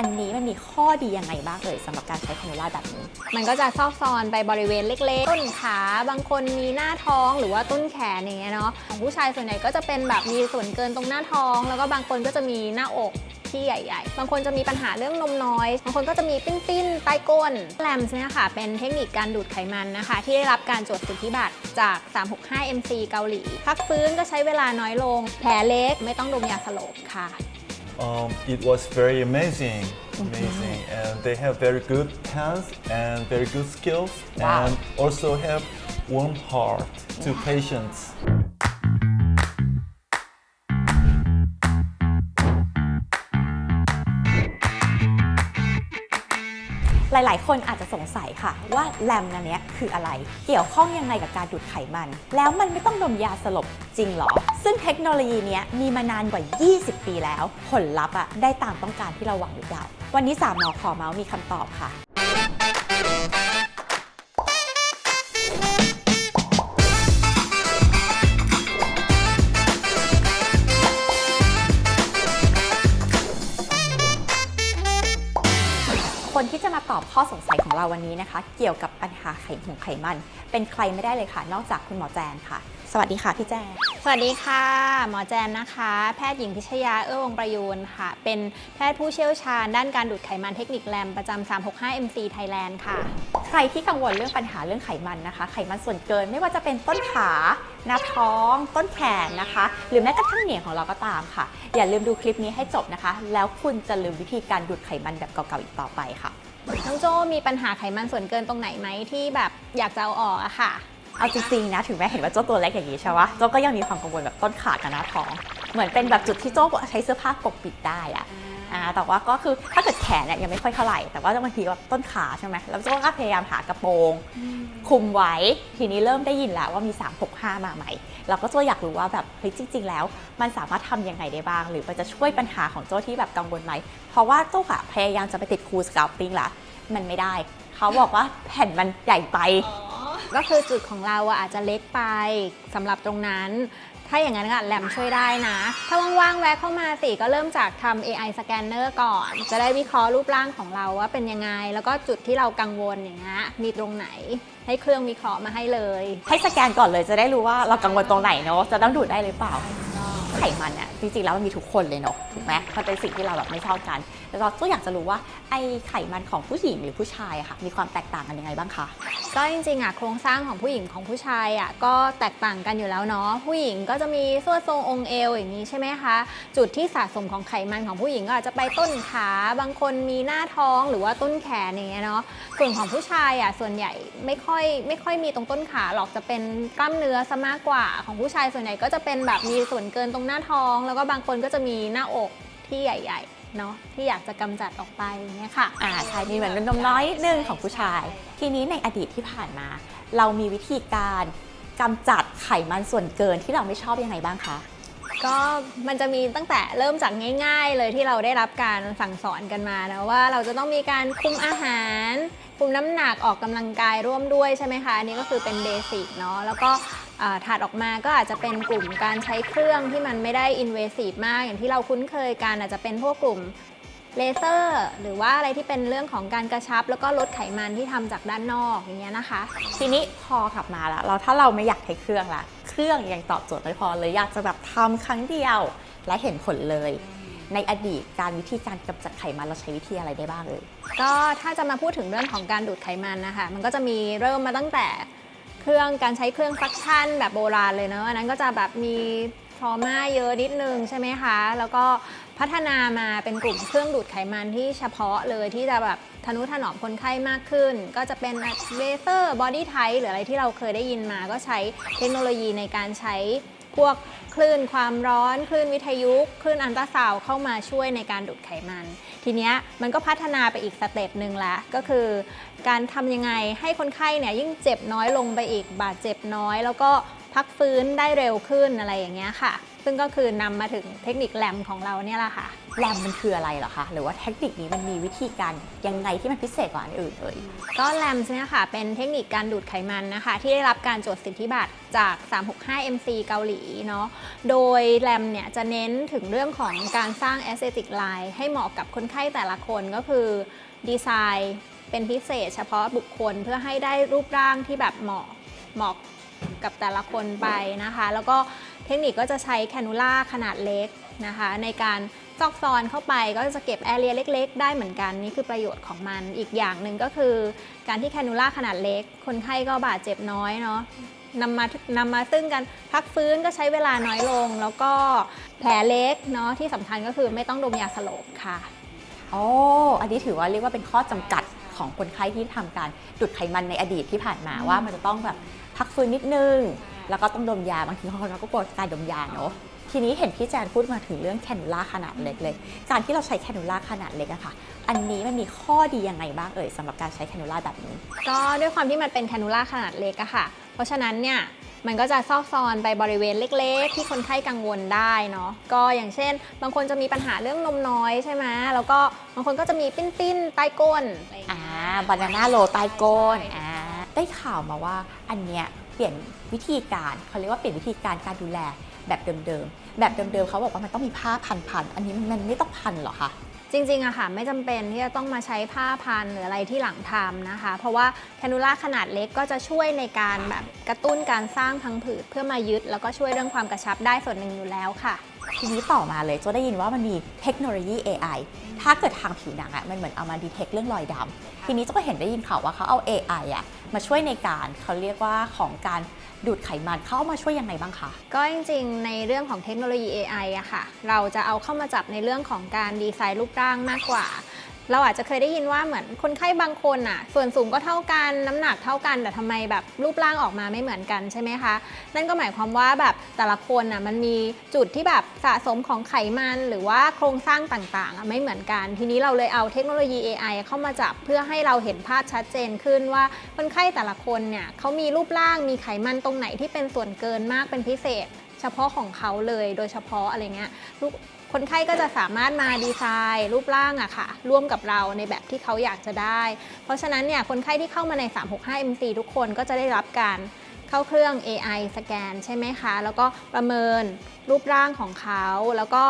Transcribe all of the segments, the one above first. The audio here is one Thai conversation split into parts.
อันนี้มันมีข้อดียังไงบ้างเลยสำหรับการใช้แคนูล่าแบบนี้ มันก็จะซอกซอนไปบริเวณเล็กๆ ต้นขา บางคนมีหน้าท้องหรือว่าต้นแขนอย่างเงี้ยเนาะของผู้ชายส่วนใหญ่ก็จะเป็นแบบมีส่วนเกินตรงหน้าท้อง แล้วก็บางคนก็จะมีหน้าอกที่ใหญ่ ๆ บางคนจะมีปัญหาเรื่องนมน้อย บางคนก็จะมีปิ้นๆใต้ก้นแลมส์เนี่ยค่ะ เป็นเทคนิคการดูดไขมันนะคะ ที่ได้รับการจดสิทธิบัตรจาก 365 MC เกาหลี พักฟื้นก็ใช้เวลาน้อยลง แผลเล็กไม่ต้องดมยาสลบค่ะ Um, it was very amazing, amazing, and they have very good hands and very good skills, Wow. and also have warm heart to patients. ลาย ๆ คนอาจจะสงสัยค่ะ ว่าแลมนันเนี้ยคืออะไร เกี่ยวข้องยังไงกับการดูดไขมัน แล้วมันไม่ต้องดมยาสลบจริงหรอ ซึ่งเทคโนโลยีเนี้ยมีมานานกว่า 20 ปีแล้ว ผลลัพธ์อะได้ตามต้องการที่เราหวังหรือเปล่า วันนี้สามหมอขอเมาส์มีคำตอบค่ะ อบข้อสงสัยของเราวันนี้นะคะ เกี่ยวกับปัญหาไขของไขมัน เป็นใครไม่ได้เลยค่ะ นอกจากคุณหมอแจนค่ะ สวัสดีค่ะพี่แจนสวัสดีค่ะ หมอแจนนะคะ แพทย์หญิงพิชยาเอื้อวงประยูนค่ะ เป็นแพทย์ผู้เชี่ยวชาญด้านการดูดไขมันเทคนิคแรมประจำ365 MC Thailand ค่ะ ใครที่กังวลเรื่องปัญหาเรื่องไขมันนะคะ ไขมันส่วนเกินไม่ว่าจะเป็นต้นขาหน้าท้อง ต้นแขนนะคะ หรือแม้กระทั่งเหนียงของเราก็ตามค่ะ อย่าลืมดูคลิปนี้ให้จบนะคะ แล้วคุณจะลืมวิธีการดูดไขมันแบบเก่าๆอีกต่อไปค่ะ น้องโจ้มีปัญหาไขมันส่วนเกินตรงไหนไหมที่แบบอยากจะเอาออกอะค่ะ เอาจริงๆนะถึงแม้เห็นว่าโจ้ตัวเล็กอย่างนี้ใช่ปะโจ้ก็ยังมีความกังวลแบบต้นขากับหน้าท้อง เหมือนเป็นแบบจุดที่โจ้ใช้เสื้อผ้าปกปิดได้อะอ่าแต่ว่าก็คือถ้าเกิดแขนเนี่ยยังไม่ค่อยเท่าไหร่ แต่ว่าบางทีว่าต้นขาใช่ไหมแล้วโจ้ก็พยายามหากระโปรง คุมไว้ ทีนี้เริ่มได้ยินแล้วว่ามี 365 มาใหม่ เราก็โจ้อยากรู้ว่าแบบเฮ้ยจริง ๆ แล้ว มันสามารถทำยังไงได้บ้าง หรือมันจะช่วยปัญหาของโจ้ที่แบบกังวลไหม เพราะว่าโจ้อะพยายามจะไปติดครูสเกลปิ้งละมันไม่ได้ เขาบอกว่าแผ่นมันใหญ่ไปก็คือจุดของเราอะอาจจะเล็กไปสำหรับตรงนั้น ถ้าอย่างนั้นอะแรมช่วยได้นะ ถ้าว่างๆแวะเข้ามาสิก็เริ่มจากทำ AI scanner ก่อน จะได้วิเคราะห์รูปร่างของเราว่าเป็นยังไง แล้วก็จุดที่เรากังวลอย่างเงี้ยมีตรงไหนให้เครื่องวิเคราะห์มาให้เลย ให้สแกนก่อนเลยจะได้รู้ว่าเรากังวลตรงไหนเนาะจะต้องดูดได้หรือเปล่า ไขมันอะจริงๆแล้วมันมีทุกคนเลยเนาะถูกไหมมันเป็นสิ่งที่เราแบบไม่ชอบกันแต่เราก็อยากจะรู้ว่าไอไขมันของผู้หญิงหรือผู้ชายอะค่ะ มีความแตกต่างกันยังไงบ้างคะ ก็จริงๆอะโครงสร้างของผู้หญิงของผู้ชายอะก็แตกต่างกันอยู่แล้วเนาะผู้หญิงก็จะมีส่วนทรงองค์เอวอย่างนี้ใช่ไหมคะ จุดที่สะสมของไขมันของผู้หญิงก็อาจจะไปต้นขาบางคนมีหน้าท้องหรือว่าต้นแขนอย่างเงี้ยเนาะส่วนของผู้ชายอะส่วนใหญ่ไม่ค่อยไม่ค่อยมีตรงต้นขาหรอกจะเป็นกล้ามเนื้อซะมากกว่าของผู้ชายส่วนใหญ่ก็จะเป็นแบบมีส่วนเกินตรงหน้าท้องแล้วก็บางคนก็จะมีหน้าอกที่ใหญ่ ๆ เนาะที่อยากจะกำจัดออกไปอย่างเงี้ยค่ะ อ่าใช่มีเหมือนนมน้อยนิดนึงของผู้ชาย ทีนี้ในอดีตที่ผ่านมา เรามีวิธีการกำจัดไขมันส่วนเกินที่เราไม่ชอบยังไงบ้างคะก็มันจะมีตั้งแต่เริ่มจากง่าย ๆ เลยที่เราได้รับการสั่งสอนกันมานะว่าเราจะต้องมีการคุมอาหาร คุมน้ำหนักออกกำลังกายร่วมด้วยใช่ไหมคะอันนี้ก็คือเป็นเบสิกเนาะแล้วก็อ่า ถัดออกมาก็อาจจะเป็นกลุ่มการใช้เครื่องที่มันไม่ได้อินเวสีฟมาก อย่างที่เราคุ้นเคยกันอาจจะเป็นพวกกลุ่มเลเซอร์หรือว่าอะไรที่เป็นเรื่องของการกระชับ แล้วก็ลดไขมันที่ทำจากด้านนอกอย่างเงี้ยนะคะ ทีนี้พอกลับมาแล้วเราถ้าเราไม่อยากใช้เครื่องละเครื่องยังตอบโจทย์ไม่พอเลยอยากจะแบบทำครั้งเดียว และเห็นผลเลย ในอดีตการวิธีการกำจัดไขมันเราใช้วิธีอะไรได้บ้างเลย ก็ถ้าจะมาพูดถึงเรื่องของการดูดไขมันนะคะมันก็จะมีเริ่มมาตั้งแต่ เครื่องการใช้เครื่องฟักชั่นแบบโบราณเลยเนอะอันนั้นก็จะแบบมีทรอมาเยอะนิดนึงใช่ไหมคะ แล้วก็พัฒนามาเป็นกลุ่มเครื่องดูดไขมันที่เฉพาะเลยที่จะแบบทนุถนอมคนไข้มากขึ้น ก็จะเป็นเลเซอร์บอดี้ไทหรืออะไรที่เราเคยได้ยินมาก็ใช้เทคโนโลยีในการใช้ พวกคลื่นความร้อน คลื่นวิทยุคลื่นอันตราซาวด์เข้ามาช่วยในการดูดไขมัน ทีเนี้ยมันก็พัฒนาไปอีกสเต็ปหนึ่งละก็คือ การทำยังไงให้คนไข้เนี่ยยิ่งเจ็บน้อยลงไปอีกบาดเจ็บน้อย แล้วก็พักฟื้นได้เร็วขึ้นอะไรอย่างเงี้ยค่ะ ซึ่งก็คือนำมาถึงเทคนิคแลมของเราเนี่ยแหละค่ะ แรมมันคืออะไรเหรอคะ หรือว่าเทคนิคนี้มันมีวิธีการยังไงที่มันพิเศษกว่าอันอื่นเอ่ยก็แลมเนี่ยค่ะเป็นเทคนิคการดูดไขมันนะคะ ที่ได้รับการจดสิทธิบัตรจาก 365 MC เกาหลีเนาะโดยแลมเนี่ยจะเน้นถึงเรื่องของการสร้าง aesthetic line ให้เหมาะกับคนไข้แต่ละคนก็คือดีไซน์เป็นพิเศษเฉพาะบุคคลเพื่อให้ได้รูปร่างที่แบบเหมาะเหมาะกับแต่ละคนไปนะคะ แล้วก็เทคนิคก็จะใช้แคนูล่าขนาดเล็กนะคะ ในการ ซอกซอนเข้าไปก็จะเก็บแอเรียเล็ก ๆ ได้เหมือนกันนี่คือประโยชน์ของมันอีกอย่างหนึ่งก็คือ การที่แคนูล่าขนาดเล็ก คนไข้ก็บาดเจ็บน้อยเนาะนำมานำมาซึ่งกันพักฟื้นก็ใช้เวลาน้อยลง แล้วก็แผลเล็กเนาะที่สำคัญก็คือไม่ต้องดมยาสลบค่ะโอ้อันนี้ถือว่าเรียกว่าเป็นข้อจำกัดของคนไข้ที่ทำการดูดไขมันในอดีตที่ผ่านมาว่ามันจะต้องแบบพักฟื้นนิดนึง แล้วก็ต้องดมยาบางทีคนเราก็กลัวการดมยาเนอะ ทีนี้เห็นพี่แจนพูดมาถึงเรื่องแคนูล่าขนาดเล็กเลย การที่เราใช้แคนูล่าขนาดเล็กอะค่ะ อันนี้มันมีข้อดียังไงบ้างเอ่ยสำหรับการใช้แคนูล่าแบบนี้ ก็ด้วยความที่มันเป็นแคนูล่าขนาดเล็กอะค่ะ เพราะฉะนั้นเนี่ยมันก็จะซอกซอนไปบริเวณเล็กๆ ที่คนไข้กังวลได้เนาะก็อย่างเช่น บางคนจะมีปัญหาเรื่องนมน้อยใช่ไหมแล้วก็บางคนก็จะมีปิ้นๆใต้ก้นอะไรอย่างเงี้ยอ่าบานาน่าโลใต้ก้นอ่าได้ข่าวมาว่าอันเนี้ยเปลี่ยนวิธีการเขาเรียกว่าเปลี่ยนวิธีการการดูแลแบบเดิมๆ แบบเดิมๆเขาบอกว่ามันต้องมีผ้าพันๆอันนี้มันไม่ต้องพันหรอคะจริงๆอะค่ะไม่จำเป็นที่จะต้องมาใช้ผ้าพันหรืออะไรที่หลังทำนะคะ เพราะว่าแคนูล่าขนาดเล็กก็จะช่วยในการแบบกระตุ้นการสร้างพังผืดเพื่อมายึด แล้วก็ช่วยเรื่องความกระชับได้ส่วนหนึ่งอยู่แล้วค่ะ ทีนี้ต่อมาเลยโจได้ยินว่ามันมีเทคโนโลยี AI ถ้าเกิดทางผิวหนังอะมันเหมือนเอามาดีเทคเรื่องรอยดำทีนี้โจก็เห็นได้ยินข่าวว่าเขาเอา AI อะมาช่วยในการเขาเรียกว่าของการดูดไขมันเขาเอามาช่วยยังไงบ้างคะ ก็จริงๆ ในเรื่องของเทคโนโลยี AI อะค่ะ เราจะเอาเข้ามาจับในเรื่องของการดีไซน์รูปร่างมากกว่า เราอาจจะเคยได้ยินว่าเหมือนคนไข้บางคนอะส่วนสูงก็เท่ากันน้ำหนักเท่ากัน แต่ทำไมแบบรูปร่างออกมาไม่เหมือนกันใช่ไหมคะ นั่นก็หมายความว่าแบบแต่ละคนอะมันมีจุดที่แบบสะสมของไขมันหรือว่าโครงสร้างต่างๆอะไม่เหมือนกัน ทีนี้เราเลยเอาเทคโนโลยี AI เข้ามาจับเพื่อให้เราเห็นภาพชัดเจนขึ้นว่าคนไข้แต่ละคนเนี่ยเขามีรูปร่างมีไขมันตรงไหนที่เป็นส่วนเกินมากเป็นพิเศษ เฉพาะของเขาเลยโดยเฉพาะอะไรเงี้ย คนไข้ก็จะสามารถมาดีไซน์ รูปร่างอะค่ะ ร่วมกับเราในแบบที่เขาอยากจะได้ เพราะฉะนั้นเนี่ยคนไข้ที่เข้ามาใน 365 MC ทุกคนก็จะได้รับการเข้าเครื่อง AI สแกนใช่ไหมคะ แล้วก็ประเมินรูปร่างของเขา แล้วก็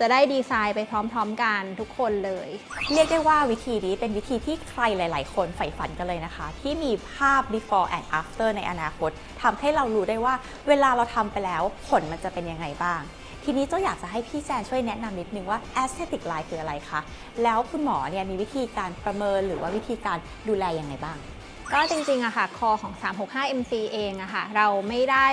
จะได้ดีไซน์ไปพร้อมๆกันทุกคนเลย เรียกได้ว่าวิธีนี้เป็นวิธีที่ใครหลาย ๆ คนใฝ่ฝันกันเลยนะคะ ที่มีภาพ before and after ในอนาคตทำให้เรารู้ได้ว่าเวลาเราทำไปแล้วผลมันจะเป็นยังไงบ้าง ทีนี้เจ้าอยากจะให้พี่แจนช่วยแนะนำนิดนึงว่า aesthetic line คืออะไรคะ แล้วคุณหมอเนี่ยมีวิธีการประเมินหรือว่าวิธีการดูแลยังไงบ้าง ก็จริงๆอะค่ะคอของ 365 MC เองอะค่ะเราไม่ได้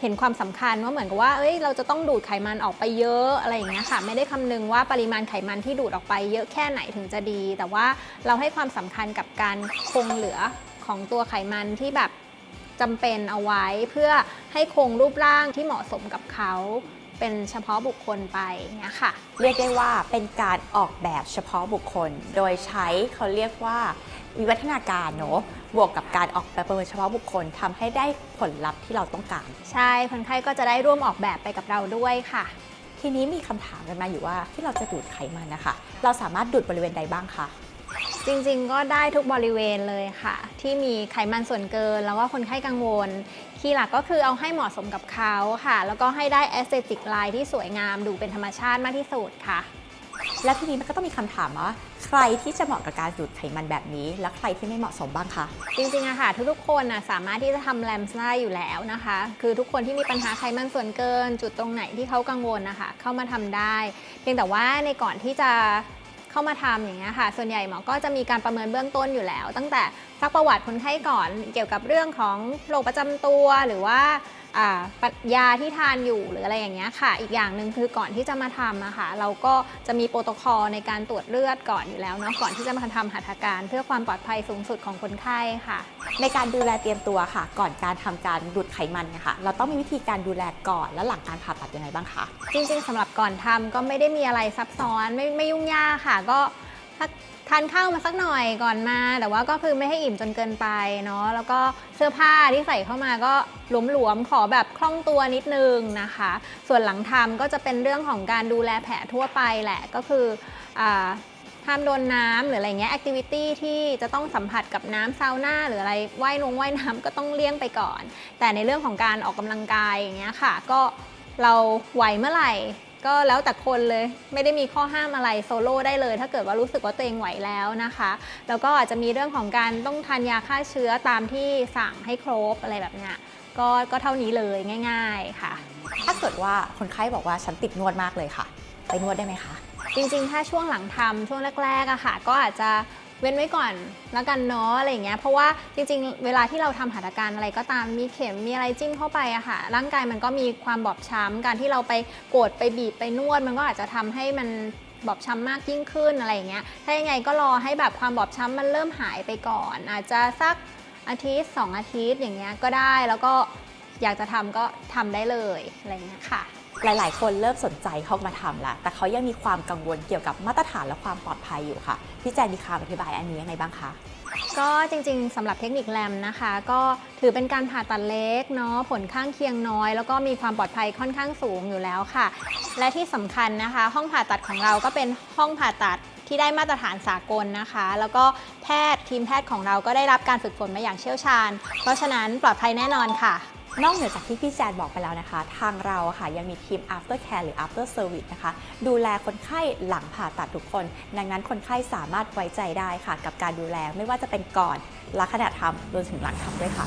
เห็นความสำคัญว่าเหมือนกับว่า เอ้ย เราจะต้องดูดไขมันออกไปเยอะอะไรอย่างเงี้ยค่ะ ไม่ได้คำนึงว่าปริมาณไขมันที่ดูดออกไปเยอะแค่ไหนถึงจะดี แต่ว่าเราให้ความสำคัญกับการคงเหลือของตัวไขมันที่แบบจำเป็นเอาไว้ เพื่อให้คงรูปร่างที่เหมาะสมกับเขา เป็นเฉพาะบุคคลไปอย่างเงี้ยค่ะ เรียกได้ว่าเป็นการออกแบบเฉพาะบุคคล โดยใช้เขาเรียกว่าวิวัฒนาการเนอะบวกกับการออกแบบประเมินเฉพาะบุคคลทำให้ได้ผลลัพธ์ที่เราต้องการ ใช่คนไข้ก็จะได้ร่วมออกแบบไปกับเราด้วยค่ะ ทีนี้มีคำถามกันมาอยู่ว่าที่เราจะดูดไขมันนะคะ เราสามารถดูดบริเวณใดบ้างคะ จริงๆ ก็ได้ทุกบริเวณเลยค่ะ ที่มีไขมันส่วนเกิน แล้วก็คนไข้กังวล คีย์หลักก็คือเอาให้เหมาะสมกับเขาค่ะ แล้วก็ให้ได้ aesthetic line ที่สวยงามดูเป็นธรรมชาติมากที่สุดค่ะ และทีนี้มันก็ต้องมีคำถามว่า ใครที่จะเหมาะกับการดูดไขมันแบบนี้ และใครที่ไม่เหมาะสมบ้างคะ จริงๆอะค่ะทุกๆคนนะสามารถที่จะทำแลมส์ได้อยู่แล้วนะคะ คือทุกคนที่มีปัญหาไขมันส่วนเกิน จุดตรงไหนที่เขากังวลนะคะเข้ามาทำได้ เพียงแต่ว่าในก่อนที่จะ เข้ามาทำอย่างเงี้ยค่ะ ส่วนใหญ่หมอก็จะมีการประเมินเบื้องต้นอยู่แล้ว ตั้งแต่ซักประวัติคนไข้ก่อนเกี่ยวกับเรื่องของโรคประจำตัวหรือว่า ยาที่ทานอยู่หรืออะไรอย่างเงี้ยค่ะ อีกอย่างหนึ่งคือก่อนที่จะมาทำอะค่ะเราก็จะมีโปรโตคอลในการตรวจเลือดก่อนอยู่แล้วเนาะก่อนที่จะมาทำหัตถการเพื่อความปลอดภัยสูงสุดของคนไข้ค่ะ ในการดูแลเตรียมตัวค่ะ ก่อนการทำการดูดไขมันเนยคะเราต้องมีวิธีการดูแลก่อนและหลังการผ่าตัดยังไงบ้างคะ จริงๆสำหรับก่อนทำก็ไม่ได้มีอะไรซับซ้อนไม่ไม่ยุ่งยากค่ะ ก็สัก ทานข้าวมาสักหน่อยก่อนมา แต่ว่าก็คือไม่ให้อิ่มจนเกินไปเนาะแล้วก็เสื้อผ้าที่ใส่เข้ามาก็หลวมๆขอแบบคล่องตัวนิดนึงนะคะ ส่วนหลังทำก็จะเป็นเรื่องของการดูแลแผลทั่วไปแหละก็คืออาห้ามโดนน้ำหรืออะไรเงี้ยแอคทิวิตี้ที่จะต้องสัมผัสกับน้ำซาวน่าหรืออะไรว่ายนงว่ายน้ำก็ต้องเลี่ยงไปก่อน แต่ในเรื่องของการออกกำลังกายอย่างเงี้ยค่ะ ก็เราไหวเมื่อไหร่ ก็แล้วแต่คนเลยไม่ได้มีข้อห้ามอะไรโซโล่ได้เลย ถ้าเกิดว่ารู้สึกว่าตัวเองไหวแล้วนะคะ แล้วก็อาจจะมีเรื่องของการต้องทานยาฆ่าเชื้อตามที่สั่งให้ครบอะไรแบบเนี้ยก็ก็เท่านี้เลยง่าย ๆค่ะ ถ้าเกิดว่าคนไข้บอกว่าฉันติดนวดมากเลยค่ะ ไปนวดได้ไหมคะ จริงๆ ถ้าช่วงหลังทำช่วงแรกๆอะค่ะ ก็อาจจะ เว้นไว้ก่อนแล้วกันเนาะอะไรอย่างเงี้ยเพราะว่าจริงๆ เวลาที่เราทำหัตถการอะไรก็ตามมีเข็มมีอะไรจิ้มเข้าไปอะค่ะร่างกายมันก็มีความบอบช้ำการที่เราไปกดไปบีบไปนวด มันก็อาจจะทำให้มันบอบช้ำมากยิ่งขึ้นอะไรอย่างเงี้ยถ้ายังไงก็รอให้แบบความบอบช้ำมันเริ่มหายไปก่อน อาจจะสักอาทิตย์สองอาทิตย์อย่างเงี้ยก็ได้แล้วก็อยากจะทำก็ทำได้เลยอะไรอย่างเงี้ยค่ะ หลาย ๆ คนเริ่มสนใจเข้ามาทำแล้วแต่เขายังมีความกังวลเกี่ยวกับมาตรฐานและความปลอดภัยอยู่ค่ะ พี่แจนมีคำอธิบายอันนี้ยังไงบ้างคะ ก็จริง ๆสำหรับเทคนิคแรมนะคะ ก็ถือเป็นการผ่าตัดเล็กเนาะผลข้างเคียงน้อย แล้วก็มีความปลอดภัยค่อนข้างสูงอยู่แล้วค่ะ และที่สำคัญนะคะ ห้องผ่าตัดของเราก็เป็นห้องผ่าตัดที่ได้มาตรฐานสากลนะคะ แล้วก็แพทย์ทีมแพทย์ของเราก็ได้รับการฝึกฝนมาอย่างเชี่ยวชาญ เพราะฉะนั้นปลอดภัยแน่นอนค่ะ นอกเหนือจากที่พี่แจนบอกไปแล้วนะคะ ทางเราค่ะยังมีทีม after care หรือ after service นะคะ ดูแลคนไข้หลังผ่าตัดทุกคน ดังนั้นคนไข้สามารถไว้ใจได้ค่ะ กับการดูแลไม่ว่าจะเป็นก่อนและขณะทำรวมถึงหลังทำด้วยค่ะ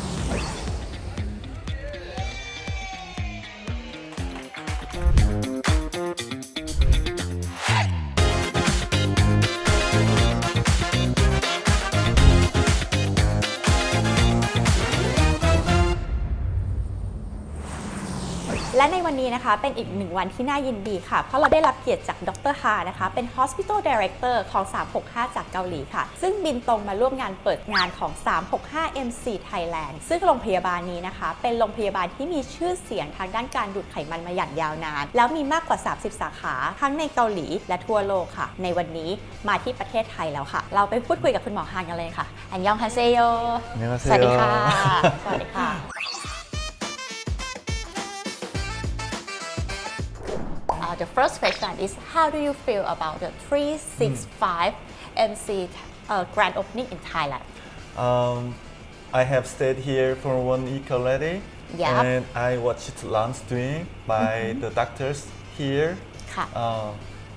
นวันนี้นะคะ เป็นอีกหนึ่งวันที่น่ายินดีค่ะ เพราะเราได้รับเกียรติจากดรฮานะคะ เป็น Hospital Director ของ 365 จากเกาหลีค่ะ ซึ่งบินตรงมาร่วมงานเปิดงานของ 365 MC Thailand ซึ่งโรงพยาบาลนี้นะคะ เป็นโรงพยาบาลที่มีชื่อเสียงทางด้านการดูดไขมันมาอย่างยาวนาน แล้วมีมากกว่า 30 สาขา ทั้งในเกาหลีและทั่วโลกค่ะ ในวันนี้มาที่ประเทศไทยแล้วค่ะ เราไปพูดคุยกับคุณหมอฮานกันเลยค่ะ อันยองฮาเซโยอันยองฮาเซโยสวัสดีค่ะ สวัสดีค่ะ the first question is how do you feel about the 365 MC uh, grand opening in Thailand? Um, I have stayed here for one week already, Yeah. and I watched lunch doing by the doctors here, ค่ะ uh,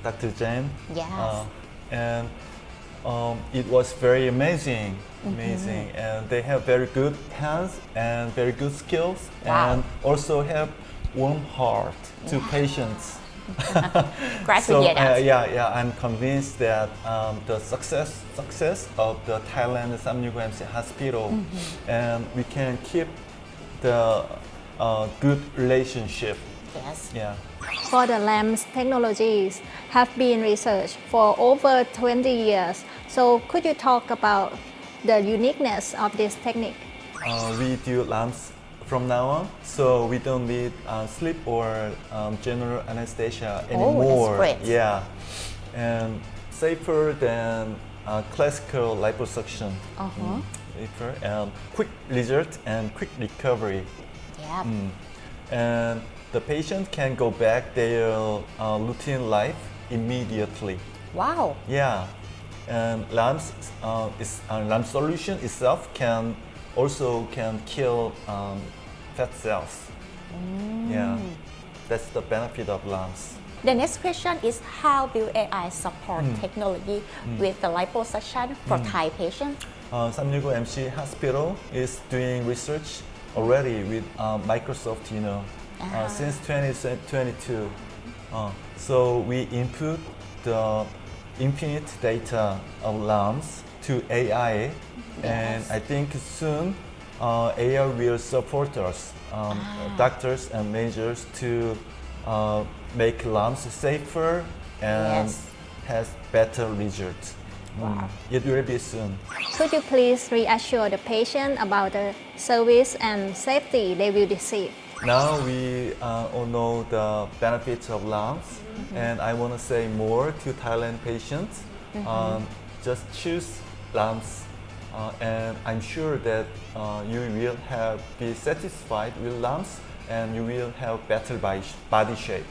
Dr. Jen. Yes. Uh, and um, it was very amazing, amazing, and they have very good hands and very good skills, Wow. and also have warm heart to patients. Glad so, uh, yeah, yeah, I'm convinced that um, the success success of the Thailand Samyugamc Hospital, Mm-hmm. and we can keep the uh, good relationship. Yes. Yeah. For the LAMS technologies have been researched for over 20 years. So could you talk about the uniqueness of this technique? Uh, we do lamps from now on, so we don't need uh, sleep or um, general anesthesia Oh, anymore. great. Yeah, and safer than uh, classical liposuction. Uh-huh. Mm, safer and quick result and quick recovery. Yeah. Mm. And the patient can go back their uh, routine life immediately. Wow. Yeah, and LAMS uh, is uh, LAMS solution itself can also can kill um, fat cells. Yeah, that's the benefit of LAMS. The next question is how will AI support technology with the liposuction for Thai patients? Uh, Samyugo MC Hospital is doing research already with uh, Microsoft, you know, uh, since 2022. Uh, so we input the infinite data of LAMS to AI, and I think soon uh, AI will support us, um, doctors and majors, to uh, make LAMS safer and Yes. has better results. Wow. It will be soon. Could you please reassure the patient about the service and safety they will receive? Now we uh, all know the benefits of lungs, and I want to say more to Thailand patients. Um, just choose lamps, uh, and I'm sure that uh, you will have be satisfied with lamps, and you will have better body shape.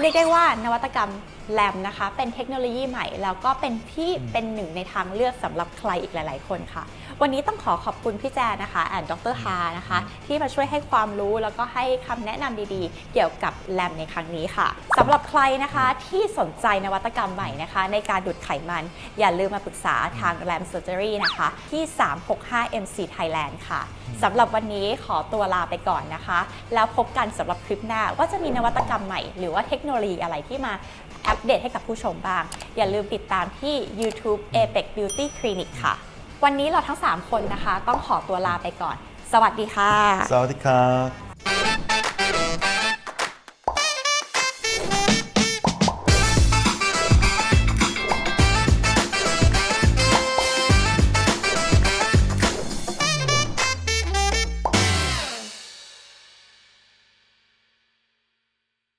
เรียกได้ว่านวัตกรรมแลมนะคะ เป็นเทคโนโลยีใหม่ แล้วก็เป็นที่เป็นหนึ่งในทางเลือกสำหรับใครอีกหลาย ๆ คนค่ะ วันนี้ต้องขอขอบคุณพี่แจนนะคะแอนดรฮานะคะ ที่มาช่วยให้ความรู้แล้วก็ให้คำแนะนำดีๆ เกี่ยวกับแลมในครั้งนี้ค่ะสำหรับใครนะคะที่สนใจนวัตกรรมใหม่นะคะ ในการดูดไขมัน อย่าลืมมาปรึกษาทางแลมเซอร์เจอรี่นะคะ ที่ 365 MC Thailand ค่ะ สำหรับวันนี้ขอตัวลาไปก่อนนะคะ แล้วพบกันสำหรับคลิปหน้าว่าจะมีนวัตกรรมใหม่ หรือว่าเทคโนโลยีอะไรที่มาอัปเดตให้กับผู้ชมบ้าง อย่าลืมติดตามที่ YouTube Apex Beauty Clinic ค่ะ วันนี้เราทั้ง 3 คนนะคะ ต้องขอตัวลาไปก่อน สวัสดีค่ะ สวัสดีครับ